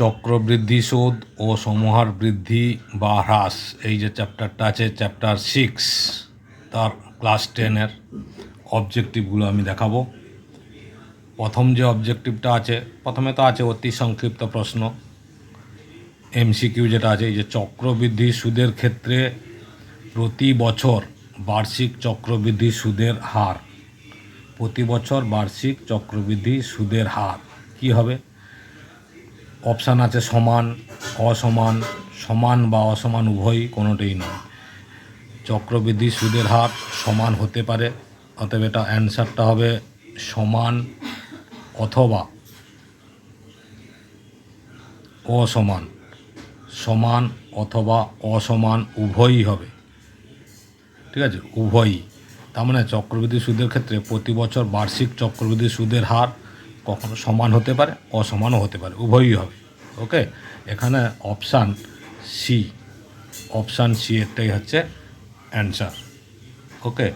চক্রবৃদ্ধি সুদ ও সমহার বৃদ্ধি বা হ্রাস। এই যে চ্যাপ্টারটা আছে চ্যাপ্টার সিক্স তার ক্লাস টেনের অবজেক্টিভগুলো আমি দেখাবো। প্রথম যে অবজেক্টিভটা আছে, প্রথমে তো আছে অতি সংক্ষিপ্ত প্রশ্ন। এমসিকিউ যেটা আছে, এই যে চক্রবৃদ্ধি সুদের ক্ষেত্রে প্রতি বছর বার্ষিক চক্রবৃদ্ধি সুদের হার। প্রতি বছর বার্ষিক চক্রবৃদ্ধি সুদের হার। কি হবে? অপশান আছে সমান, অসমান, সমান বা অসমান উভয়ই, কোনোটাই নয়। চক্রবৃদ্ধি সুদের হার সমান হতে পারে, অতএব এটা অ্যান্সারটা হবে সমান অথবা অসমান। সমান অথবা অসমান উভয়ই হবে। ঠিক আছে? উভয়ই। তার মানে চক্রবৃদ্ধি সুদের ক্ষেত্রে প্রতি বছর বার্ষিক চক্রবৃদ্ধি সুদের হার কখনো সমান হতে পারে, অসমানও হতে পারে, উভয়ই হবে। ওকে এখানে অপশান সি অপশান সি এরটাই হচ্ছে অ্যান্সার ওকে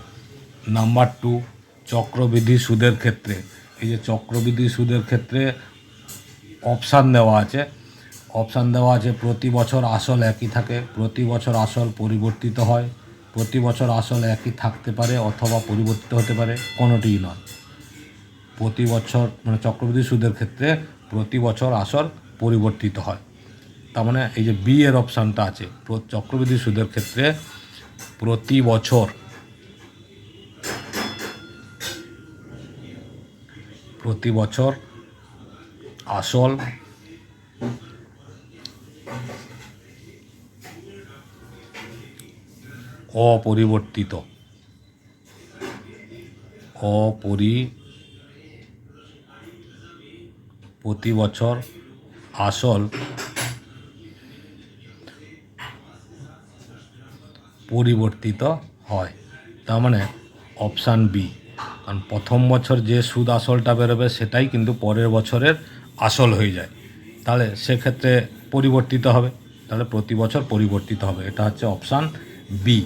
নাম্বার টু চক্রবৃদ্ধি সুদের ক্ষেত্রে। এই যে চক্রবৃদ্ধি সুদের ক্ষেত্রে অপশান দেওয়া আছে। অপশান দেওয়া আছে, প্রতি বছর আসল একই থাকে, প্রতি বছর আসল পরিবর্তিত হয়, প্রতি বছর আসল একই থাকতে পারে অথবা পরিবর্তিত হতে পারে, কোনোটিই নয়। প্রতি বছর মানে চক্রবৃদ্ধি সুদের ক্ষেত্রে প্রতি বছর আসল পরিবর্তিত হয়। তার মানে এই যে বি এর অপশানটা আছে চক্রবৃদ্ধি সুদের ক্ষেত্রে প্রতি বছর প্রতি বছর আসল অপরিবর্তিত, অপরি প্রতি বছর আসল পরিবর্তিত হয়। তার মানে অপশান বি। কারণ প্রথম বছর যে সুদ আসলটা বেরোবে, সেটাই কিন্তু পরের বছরের আসল হয়ে যায়। তাহলে সেক্ষেত্রে পরিবর্তিত হবে। তাহলে প্রতি বছর পরিবর্তিত হবে। এটা হচ্ছে অপশান বি।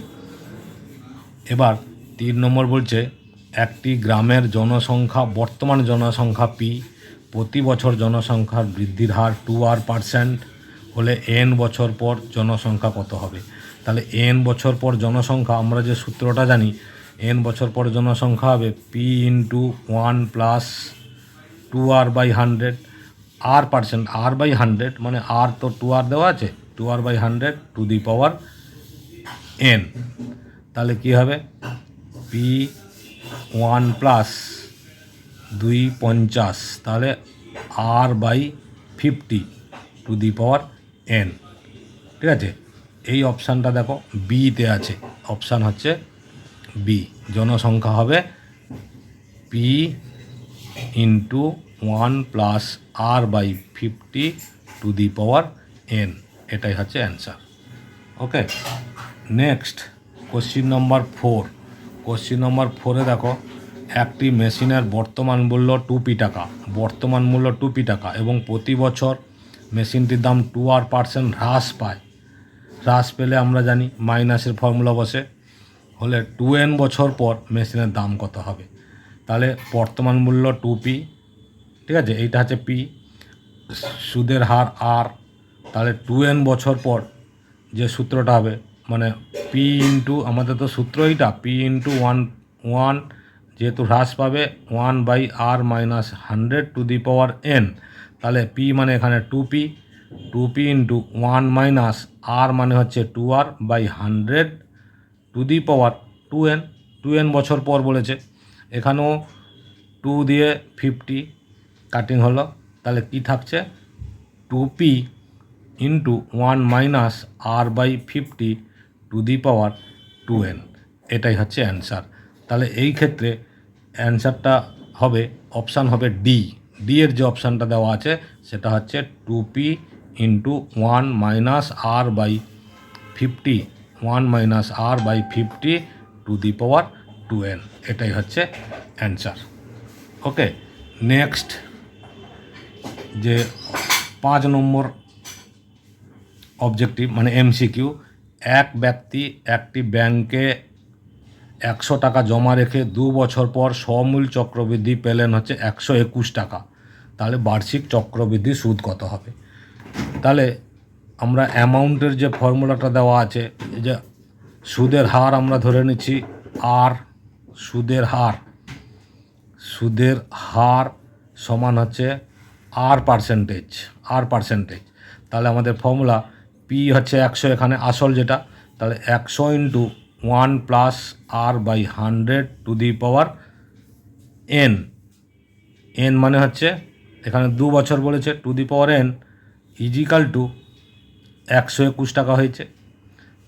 এবার তিন নম্বর বলছে, একটি গ্রামের জনসংখ্যা, বর্তমান জনসংখ্যা পি। প্রতি বছর জনসংখ্যার বৃদ্ধির হার টু আর পার্সেন্ট হলে এন বছর পর জনসংখ্যা কত হবে? তাহলে এন বছর পর জনসংখ্যা, আমরা যে সূত্রটা জানি এন বছর পর জনসংখ্যা হবে P into one plus two r by hundred r percent r by hundred মানে আর তো টু আর দেওয়া আছে two r by hundred to the power n তাহলে কি হবে? পি ওয়ান প্লাস দুই পঞ্চাশ। তাহলে r by fifty to the power n ঠিক আছে? এই অপশানটা দেখো বিতে আছে। অপশান হচ্ছে বি জনসংখ্যা হবে P into one plus r by fifty to the power n এটাই হচ্ছে answer okay next question number four question number ফোরে দেখো একটি মেশিনের বর্তমান মূল্য টুপি টাকা। বর্তমান মূল্য টুপি টাকা এবং প্রতি বছর মেশিনটির দাম টু আর পার্সেন্ট হ্রাস পায়। হ্রাস পেলে আমরা জানি মাইনাসের ফর্মুলা বসে। হলে টু এন বছর পর মেশিনের দাম কত হবে? তাহলে বর্তমান মূল্য টু পি, ঠিক আছে? এইটা হচ্ছে পি। সুদের হার আর। তাহলে টু এন বছর পর যে সূত্রটা হবে মানে পি ইন্টু, আমাদের তো সূত্র এইটা, পি ইন্টু ওয়ান ওয়ান যেহেতু হ্রাস পাবে one by r minus hundred to the power n তাহলে পি মানে এখানে two P two P into one minus r মানে হচ্ছে two r by hundred to the power two n two n বছর পর বলেছে। এখানেও টু দিয়ে ফিফটি কাটিং হলো, তাহলে কি থাকছে? Two P into one minus r by fifty to the power two n এটাই হচ্ছে অ্যান্সার তাহলে এই ক্ষেত্রে অ্যান্সারটা হবে, অপশান হবে ডি। ডি এর যে অপশানটা দেওয়া আছে, সেটা হচ্ছে two P into one minus r by fifty, one minus r by fifty to the power two n. এটাই হচ্ছে অ্যান্সার। ওকে, নেক্সট, যে পাঁচ নম্বর অবজেক্টিভ মানে এমসিকিউ, এক ব্যক্তি একটি ব্যাংকে একশো টাকা জমা রেখে দু বছর পর সমূল চক্রবৃদ্ধি পেলেন হচ্ছে একশো একুশ টাকা। তাহলে বার্ষিক চক্রবৃদ্ধি সুদ কত হবে? তাহলে আমরা অ্যামাউন্টের যে ফর্মুলাটা দেওয়া আছে যে সুদের হার আমরা ধরে নিচ্ছি, আর সুদের হার সুদের হার সমান হচ্ছে আর পার্সেন্টেজ আর পার্সেন্টেজ। তাহলে আমাদের ফর্মুলা পি হচ্ছে একশো এখানে আসল যেটা, তাহলে একশো into one plus r by hundred to the power n. N মানে হচ্ছে, এখানে দু বছর বলেছে, to the power n equal to একশো একুশ টাকা হয়েছে।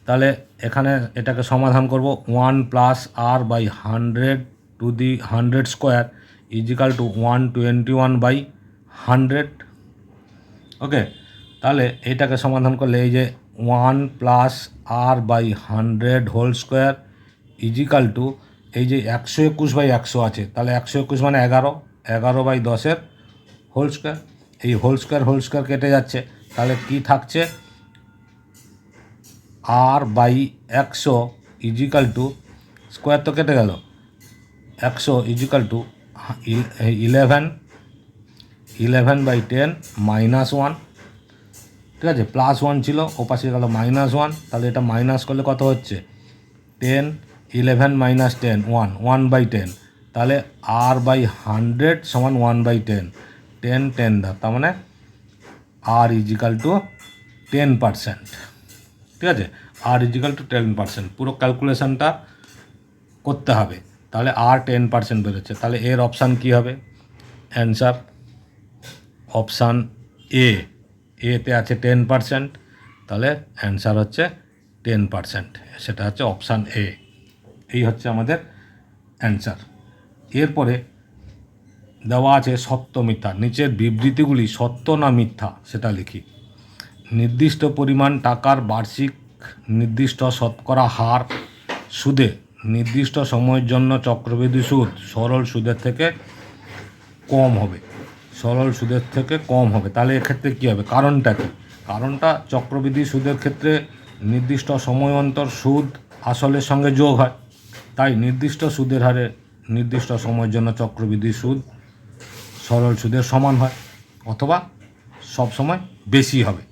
তাহলে এখানে এটাকে সমাধান করব, one plus r by hundred to the hundred square equal to one twenty one by hundred. Okay, তাহলে এটাকে সমাধান করলে এই যে one plus r by hundred whole square equal to এই যে একশো একুশ বাই একশো আছে, তাহলে একশো একুশ মানে এগারো এগারো বাই দশের হোল স্কোয়ার। এই হোল স্কোয়ার হোল স্কোয়ার কেটে যাচ্ছে, তাহলে কি থাকছে? আর বাই একশো ইজিক্যাল টু স্কোয়ার তো কেটে গেল, একশো equal to eleven eleven by ten minus one ঠিক আছে? প্লাস ওয়ান ছিল ওপাশে গেল মাইনাস ওয়ান তাহলে এটা মাইনাস করলে কত হচ্ছে? Ten eleven minus ten one one by ten তাহলে আর বাই হান্ড্রেড সমান one by ten ten ten দা তার মানে r equal to ten percent ঠিক আছে? R equal to ten percent পুরো ক্যালকুলেশানটা করতে হবে, তাহলে আর টেন পার্সেন্ট বেরোচ্ছে, তাহলে এর অপশান কী হবে? অ্যান্সার অপশান এ এতে আছে টেন পার্সেন্ট তাহলে অ্যান্সার হচ্ছে টেন পার্সেন্ট সেটা হচ্ছে অপশান এ এই হচ্ছে আমাদের অ্যান্সার এরপরে দেওয়া আছে সত্য মিথ্যা, নিচের বিবৃতিগুলি সত্য না মিথ্যা সেটা লিখি। নির্দিষ্ট পরিমাণ টাকার বার্ষিক নির্দিষ্ট শতকরা হার সুদে নির্দিষ্ট সময়ের জন্য চক্রবৃদ্ধি সুদ সরল সুদের থেকে কম হবে। সরল সুদের থেকে কম হবে। তাহলে এক্ষেত্রে কী হবে? কারণটা কী? কারণটা চক্রবৃদ্ধি সুদের ক্ষেত্রে নির্দিষ্ট সময় অন্তর সুদ আসলের সঙ্গে যোগ হয়। তাই নির্দিষ্ট সুদের হারে নির্দিষ্ট সময়ের জন্য চক্রবৃদ্ধি সুদ সরল সুদের সমান হয় অথবা সব সময় বেশি হবে।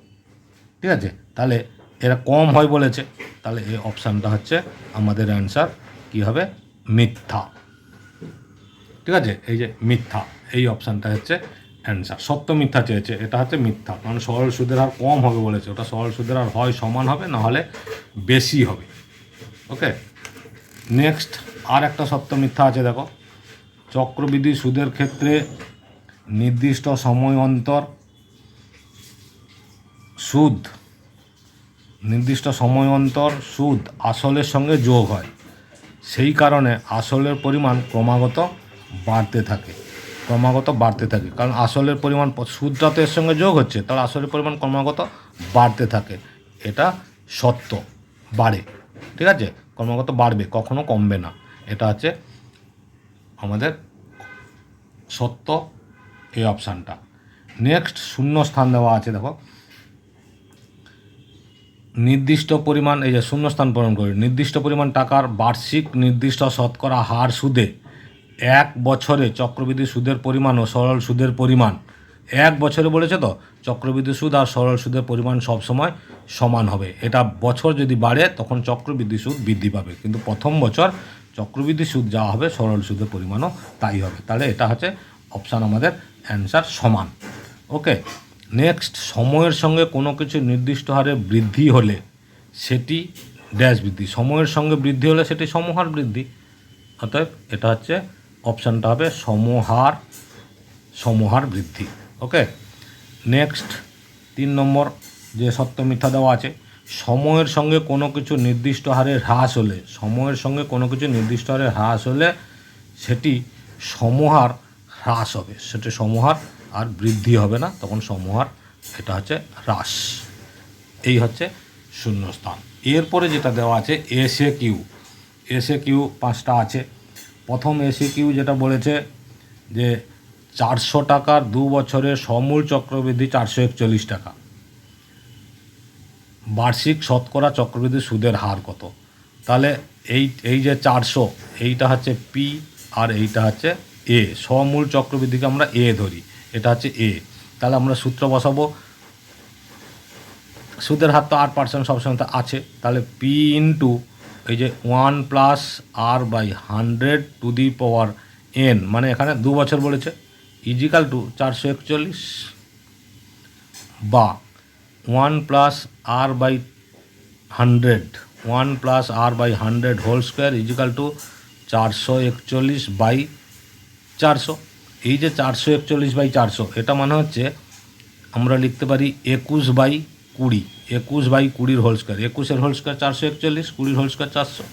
ঠিক আছে? তাহলে এরা কম হয় বলেছে। তাহলে এই অপশানটা হচ্ছে আমাদের অ্যান্সার কী হবে? মিথ্যা। ঠিক আছে? এই যে মিথ্যা, এই অপশানটা হচ্ছে অ্যান্সার সত্য মিথ্যা চেয়েছে, এটা হচ্ছে মিথ্যা। কারণ সরল সুদের হার কম হবে বলেছে, ওটা সরল সুদের হার হয় সমান হবে, না হলে বেশি হবে। ওকে নেক্সট আর একটা সত্য মিথ্যা আছে, দেখো। চক্রবৃদ্ধি সুদের ক্ষেত্রে নির্দিষ্ট সময় অন্তর সুদ, নির্দিষ্ট সময় অন্তর সুদ আসলের সঙ্গে যোগ হয়। সেই কারণে আসলের পরিমাণ ক্রমাগত বাড়তে থাকে। ক্রমাগত বাড়তে থাকে। কারণ আসলের পরিমাণ সুদটা তো এর সঙ্গে যোগ হচ্ছে, তাহলে আসলের পরিমাণ ক্রমাগত বাড়তে থাকে। এটা সত্য, বাড়ে, ঠিক আছে? ক্রমাগত বাড়বে, কখনো কমবে না। এটা হচ্ছে আমাদের সত্য এই অপশানটা। নেক্সট শূন্য স্থান দেওয়া আছে, দেখো। নির্দিষ্ট পরিমাণ, এই যে শূন্যস্থান পূরণ করি। নির্দিষ্ট পরিমাণ টাকার বার্ষিক নির্দিষ্ট শতকরা হার সুদে এক বছরে চক্রবৃদ্ধি সুদের পরিমাণ ও সরল সুদের পরিমাণ। এক বছরে বলেছে তো, চক্রবৃদ্ধি সুদ আর সরল সুদের পরিমাণ সবসময় সমান হবে। এটা বছর যদি বাড়ে, তখন চক্রবৃদ্ধি সুদ বৃদ্ধি পাবে। কিন্তু প্রথম বছর চক্রবৃদ্ধি সুদ যা হবে, সরল সুদের পরিমাণও তাই হবে। তাহলে এটা হচ্ছে অপশান আমাদের অ্যান্সার সমান। ওকে নেক্সট সময়ের সঙ্গে কোনো কিছু নির্দিষ্ট হারে বৃদ্ধি হলে সেটি ড্যাশ বৃদ্ধি। সময়ের সঙ্গে বৃদ্ধি হলে সেটি সমহার বৃদ্ধি। অতএব এটা হচ্ছে অপশানটা হবে সমহার সমহার বৃদ্ধি। ওকে নেক্সট তিন নম্বর যে সত্য মিথ্যা দেওয়া আছে, সময়ের সঙ্গে কোনো কিছু নির্দিষ্ট হারে হ্রাস হলে, সময়ের সঙ্গে কোনো কিছু নির্দিষ্ট হারে হ্রাস হলে সেটি সমহার হ্রাস হবে। সেটি সমহার আর বৃদ্ধি হবে না, তখন সমহার, এটা হচ্ছে হ্রাস। এই হচ্ছে শূন্যস্থান। এরপরে যেটা দেওয়া আছে এসে কিউ এসে কিউ পাঁচটা আছে। প্রথম এসে কিউ যেটা বলেছে যে চারশো টাকার দু বছরের সমূল চক্রবৃদ্ধি চারশো একচল্লিশ টাকা। বার্ষিক শতকরা চক্রবৃদ্ধি সুদের হার কত? তাহলে এই এই যে চারশো, এইটা হচ্ছে পি আর এইটা হচ্ছে এ সমূল চক্রবৃদ্ধিকে আমরা এ ধরি, এটা হচ্ছে এ তাহলে আমরা সূত্র বসাবো। সুদের হার তো আট পার্সেন্ট সবসময় তো আছে। তাহলে পি ইন্টু এই যে one plus r by hundred to the power n মানে এখানে দু বছর বলেছে, ইজিক্যাল টু চারশো একচল্লিশ বা one plus r by hundred, one plus r by hundred whole square equal to চারশো একচল্লিশ বাই চারশো। এই যে চারশো একচল্লিশ বাই চারশো, এটা মানে হচ্ছে আমরা লিখতে পারি একুশ বাই কুড়ি। একুশ বাই কুড়ির হোল স্কোয়ার একুশের হোল স্কোয়ার চারশো একচল্লিশ, কুড়ির হোল স্কোয়ার চারশো।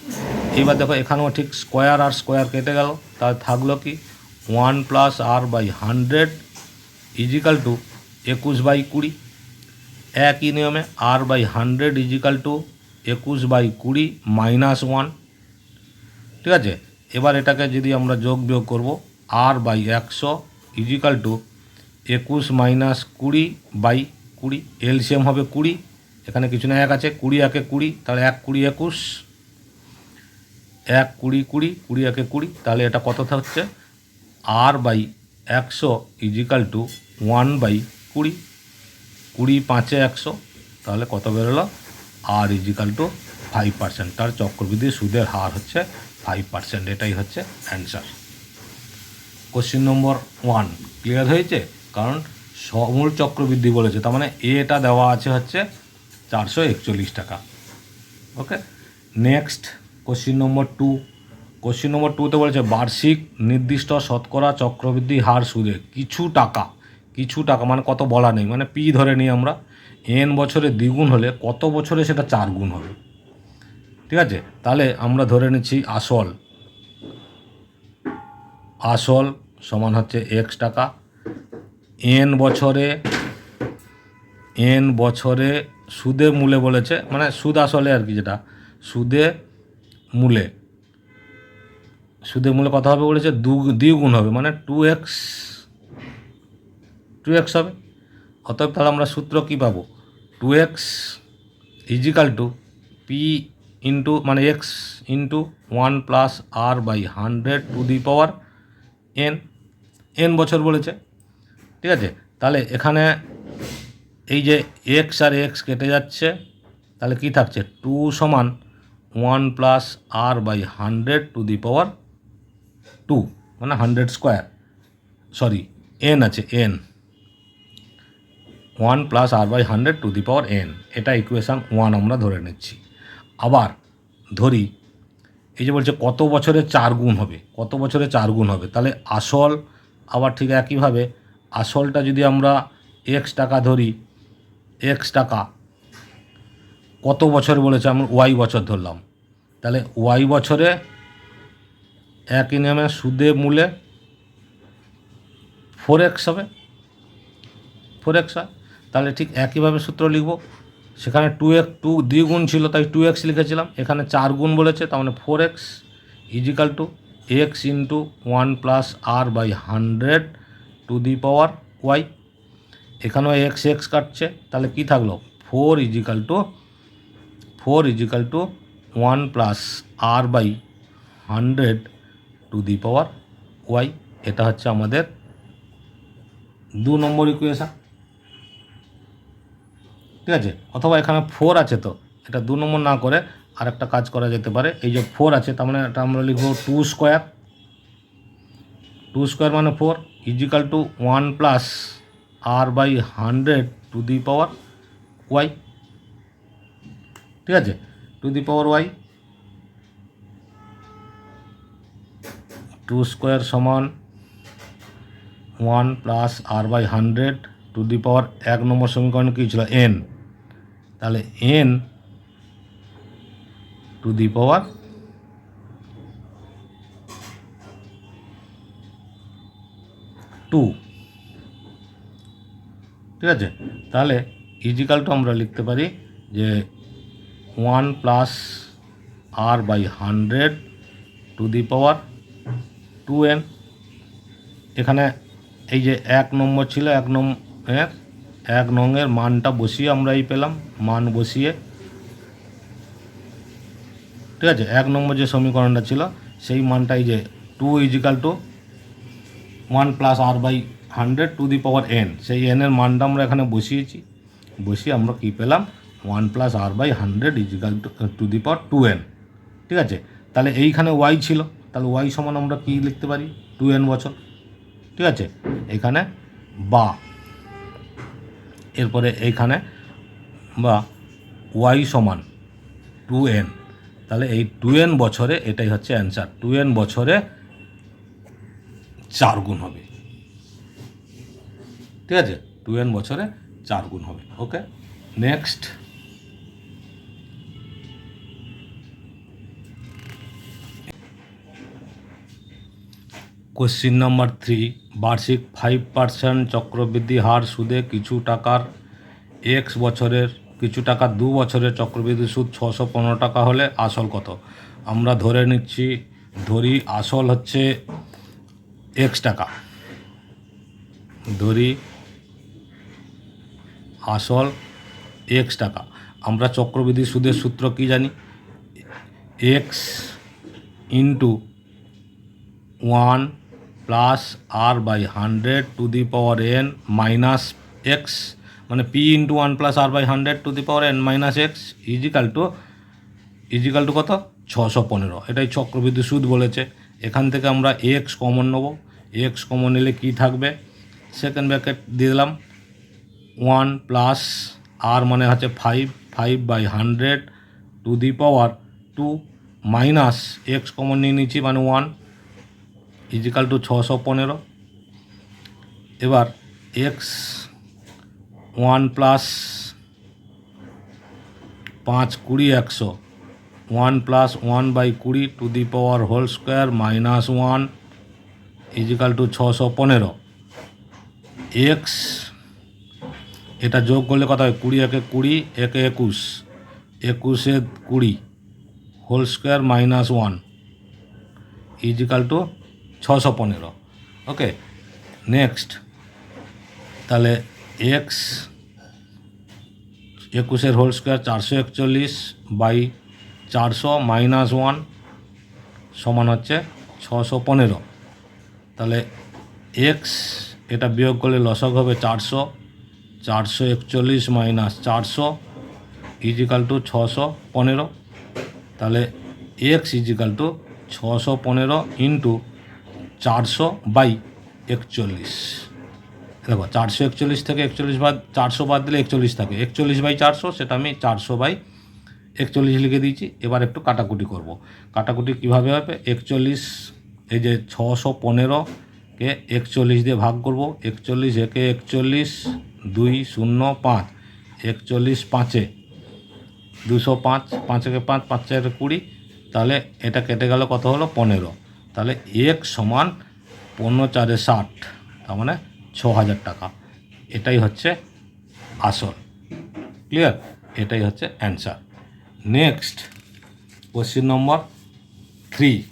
এইবার দেখো, এখানেও ঠিক স্কোয়ার আর স্কোয়ার কেটে গেল। তাহলে থাকল কি one plus r by hundred equal to একুশ বাই কুড়ি। একই নিয়মে r by hundred equal to একুশ বাই কুড়ি মাইনাস ওয়ান ঠিক আছে? এবার এটাকে যদি আমরা যোগ বিয়োগ করব আর বাই একশো ইজিক্যাল টু একুশ মাইনাস কুড়ি বাই কুড়ি। এলসিএম হবে কুড়ি এখানে কিছু না, এক আছে কুড়ি, একে কুড়ি, তাহলে এক কুড়ি একুশ, এক কুড়ি কুড়ি কুড়ি একে কুড়ি, তাহলে এটা কত থাকছে? আর বাই একশো ইজিক্যাল টু ওয়ান বাই কুড়ি কুড়ি পাঁচে একশো, তাহলে কত বেরোলো? R equal to five percent তার চক্রবৃদ্ধি সুদের হার হচ্ছে ফাইভ পার্সেন্ট এটাই হচ্ছে answer question number one clear হয়েছে? কারণ সমূল চক্রবৃদ্ধি বলেছে, তার মানে এটা দেওয়া আছে হচ্ছে চারশো একচল্লিশ টাকা। Okay next question number two question number টুতে বলেছে, বার্ষিক নির্দিষ্ট শতকরা চক্রবৃদ্ধি হার সুদে কিছু টাকা কিছু টাকা মানে কত বলা নেই মানে পি ধরে নিই আমরা, এন বছরে দ্বিগুণ হলে কত বছরে সেটা চার গুণ হবে? ঠিক আছে? তাহলে আমরা ধরে নিচ্ছি আসল। আসল সমান হচ্ছে এক্স টাকা। এন বছরে এন বছরে সুদে মূলে বলেছে মানে সুদ আসলে আর কি যেটা, সুদে মূলে। সুদে মূলে কথা হবে বলেছে দু, দ্বিগুণ হবে মানে টু এক্স টু এক্স হবে। অতএব তাহলে আমরা সূত্র কী পাবো? Two x equal to P into মানে x into one plus r by hundred to the power n n বছর বলেছে, ঠিক আছে? তাহলে এখানে এই যে এক্স আর এক্স কেটে যাচ্ছে, তাহলে কি থাকছে? টু সমান one plus R by hundred to the power two মানে হান্ড্রেড স্কোয়ার সরি এন আছে N one plus R by hundred to the power N এটা ইকুয়েশান ওয়ান আমরা ধরে নিচ্ছি। আবার ধরি, এই যে বলছে কত বছরে চার গুণ হবে, কত বছরে চার গুণ হবে? তাহলে আসল আবার ঠিক একইভাবে, আসলটা যদি আমরা এক্স টাকা ধরি এক্স টাকা। কত বছর বলেছে আমি ওয়াই বছর ধরলাম। তাহলে ওয়াই বছরে এক নিয়মে সুদে মূলে ফোর এক্স হবে। ফোর এক্স হয়। তাহলে ঠিক একইভাবে সূত্র লিখব। সেখানে টু এক্স টু দ্বিগুণ ছিল, তাই টু এক্স লিখেছিলাম। এখানে চার গুণ বলেছে, তার মানে four x equal to x into one plus r by hundred to the power y এখানেও এক্স এক্স কাটছে, তাহলে কি থাকল? Four equal to four equal to one plus r by hundred to the power y এটা হচ্ছে আমাদের দু নম্বর equation ঠিক আছে? অথবা এখানে ফোর আছে তো, এটা দু নম্বর না করে আর একটা কাজ করা যেতে পারে। এই যে ফোর আছে, তার মানে এটা আমরা লিখব টু স্কোয়ার টু স্কোয়ার মানে four equal to one plus r by hundred to the power y ঠিক আছে? To the power y two square সমান one plus r by hundred to the power এক নম্বর সমীকরণ কী ছিল? এন তাহলে n to the power two ঠিক আছে? তাহলে ইজিক্যাল টু আমরা লিখতে পারি যে one plus r by hundred to the power two n এখানে এই যে এক নম্বর ছিল, এক নম্বর এক নংয়ের মানটা বসিয়ে আমরা এই পেলাম, মান বসিয়ে। ঠিক আছে? এক নম্বর যে সমীকরণটা ছিল, সেই মানটা এই যে two equal to one plus r by hundred to the power n সেই এনের মানটা আমরা এখানে বসিয়েছি। বসিয়ে আমরা কী পেলাম? One plus r by hundred equal to to the power two n ঠিক আছে? তাহলে এইখানে ওয়াই ছিল। তাহলে ওয়াই সমান আমরা কী লিখতে পারি? টু এন বছর। ঠিক আছে? এখানে বা। এরপরে এইখানে বা ওয়াই সমান টু এন তাহলে এই টু এন বছরে এটাই হচ্ছে অ্যান্সার টু এন বছরে চার গুণ হবে। ঠিক আছে? টু এন বছরে চার গুণ হবে। Okay next question number three বার্ষিক ফাইভ পার্সেন্ট চক্রবৃদ্ধি হার সুদে কিছু টাকার এক্স বছরের, কিছু টাকা দু বছরের চক্রবৃদ্ধি সুদ ছশো পনেরো টাকা হলে আসল কত? আমরা ধরে নিচ্ছি, ধরি আসল হচ্ছে এক্স টাকা। ধরি আসল এক্স টাকা। আমরা চক্রবৃদ্ধি সুদের সূত্র কি জানি? X into one plus r by hundred to the power n minus x মানে p into one plus r by hundred to the power n minus x equal to equal to কত? ছশো পনেরো। এটাই চক্রবৃদ্ধি সুদ বলেছে। এখান থেকে আমরা এক্স কমন নেব। এক্স কমন নিলে কী থাকবে? সেকেন্ড ব্র্যাকেট দিয়ে দিলাম। ওয়ান প্লাস আর মানে হচ্ছে five five by hundred to the power two minus x common নিয়ে নিচ্ছি মানে ওয়ান ইজিক্যাল টু ছশো পনেরো। এবার এক্স ওয়ান প্লাস পাঁচ কুড়ি একশো, ওয়ান প্লাস ওয়ান বাই কুড়ি to the power whole square minus one equal to ছশো পনেরো। এক্স এটা যোগ করলে কত হয়? কুড়ি, একে কুড়ি, একে একুশ। একুশে কুড়ি whole square minus one equal to ছশো পনেরো। ওকে নেক্সট তাহলে এক্স একুশের হোল স্কোয়ার চারশো একচল্লিশ বাই চারশো মাইনাস ওয়ান সমান হচ্ছে ছশো পনেরো। তাহলে এক্স এটা বিয়োগ করলে লসক হবে চারশো। চারশো একচল্লিশ মাইনাস চারশো ইজিক্যাল টু ছশো পনেরো। তাহলে এক্স ইজিক্যাল টু ছশো পনেরো ইন্টু চারশো বাই একচল্লিশ। দেখো, চারশো একচল্লিশ থেকে একচল্লিশ বাদ, চারশো বাদ দিলে একচল্লিশ থাকে। একচল্লিশ বাই চারশো, সেটা আমি চারশো বাই একচল্লিশ লিখে দিয়েছি। এবার একটু কাটাকুটি করব। কাটাকুটি কীভাবে হবে? একচল্লিশ, এই যে ছশো পনেরোকে একচল্লিশ দিয়ে ভাগ করব। একচল্লিশ একে একচল্লিশ দুই শূন্য পাঁচ, একচল্লিশ পাঁচে। দুশো পাঁচ পাঁচ একে পাঁচ পাঁচ চারে কুড়ি, তাহলে এটা কেটে গেল কত হলো? পনেরো। তাহলে এক সমান পনেরো চারে ষাট, তার মানে ছ হাজার টাকা। এটাই হচ্ছে আসল। ক্লিয়ার? এটাই হচ্ছে answer. Next, question number three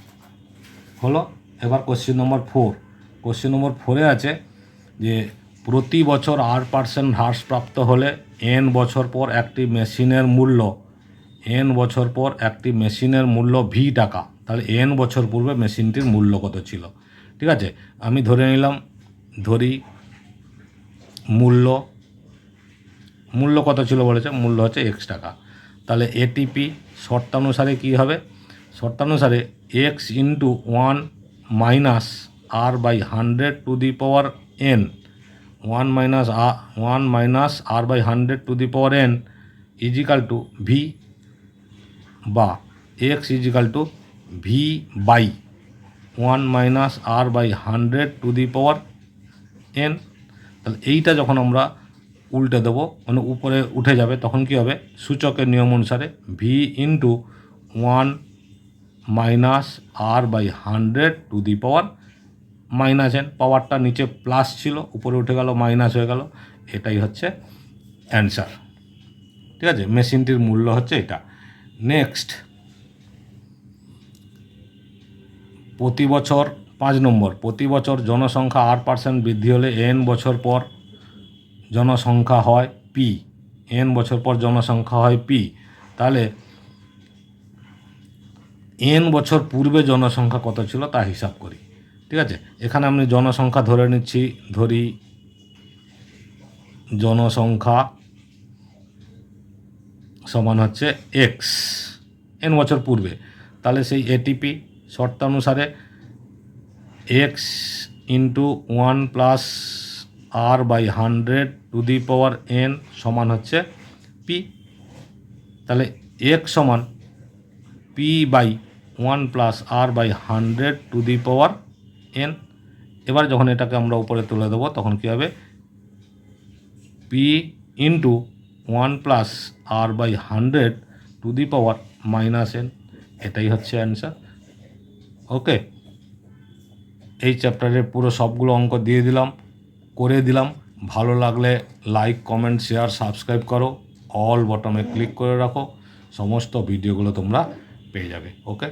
হলো, এবার question number four. Question number ফোরে আছে যে প্রতি বছর আট পার্সেন্ট হ্রাসপ্রাপ্ত হলে এন বছর পর একটি মেশিনের মূল্য, এন বছর পর একটি মেশিনের মূল্য ভি টাকা। তাহলে এন বছর পূর্বে মেশিনটির মূল্য কত ছিল? ঠিক আছে? আমি ধরে নিলাম, ধরি মূল্য মূল্য কত ছিল বলেছে? মূল্য হচ্ছে এক্স টাকা। তাহলে এটিপি শর্তানুসারে কী হবে? শর্তানুসারে x into one minus r by hundred to the power n one minus r one minus r by hundred to the power n equal to v বা x equal to v by one minus r by hundred to the power n তাহলে এইটা যখন আমরা উল্টে দেবো মানে উপরে উঠে যাবে, তখন কি হবে? সূচকের নিয়ম অনুসারে v into one minus r by hundred to the power minus n পাওয়ারটা নিচে প্লাস ছিল, উপরে উঠে গেল মাইনাস হয়ে গেল, এটাই হচ্ছে অ্যান্সার ঠিক আছে? মেশিনটির মূল্য হচ্ছে এটা। নেক্সট প্রতি বছর, পাঁচ নম্বর, প্রতি বছর জনসংখ্যা আট পার্সেন্ট বৃদ্ধি হলে এন বছর পর জনসংখ্যা হয় পি এন বছর পর জনসংখ্যা হয় পি তাহলে এন বছর পূর্বে জনসংখ্যা কত ছিল তা হিসাব করি। ঠিক আছে? এখানে আমি জনসংখ্যা ধরে নিচ্ছি, ধরি জনসংখ্যা সমান হচ্ছে এক্স এন বছর পূর্বে। তাহলে সেই এটিপি শর্তানুসারে x into one plus r by hundred to the power n সমান হচ্ছে পি তাহলে এক্স সমান p by one plus r by hundred to the power n. এবার যখন এটাকে আমরা উপরে তুলে দেবো, তখন কী হবে? P into one plus r by hundred to the power minus n এটাই হচ্ছে অ্যান্সার ওকে এই চ্যাপ্টারের পুরো সবগুলো অঙ্ক দিয়ে দিলাম, করে দিলাম। ভালো লাগলে লাইক কমেন্ট শেয়ার সাবস্ক্রাইব করো। অল বটমে ক্লিক করে রাখো। সমস্ত ভিডিওগুলো তোমরা পেয়ে যাবে। ওকে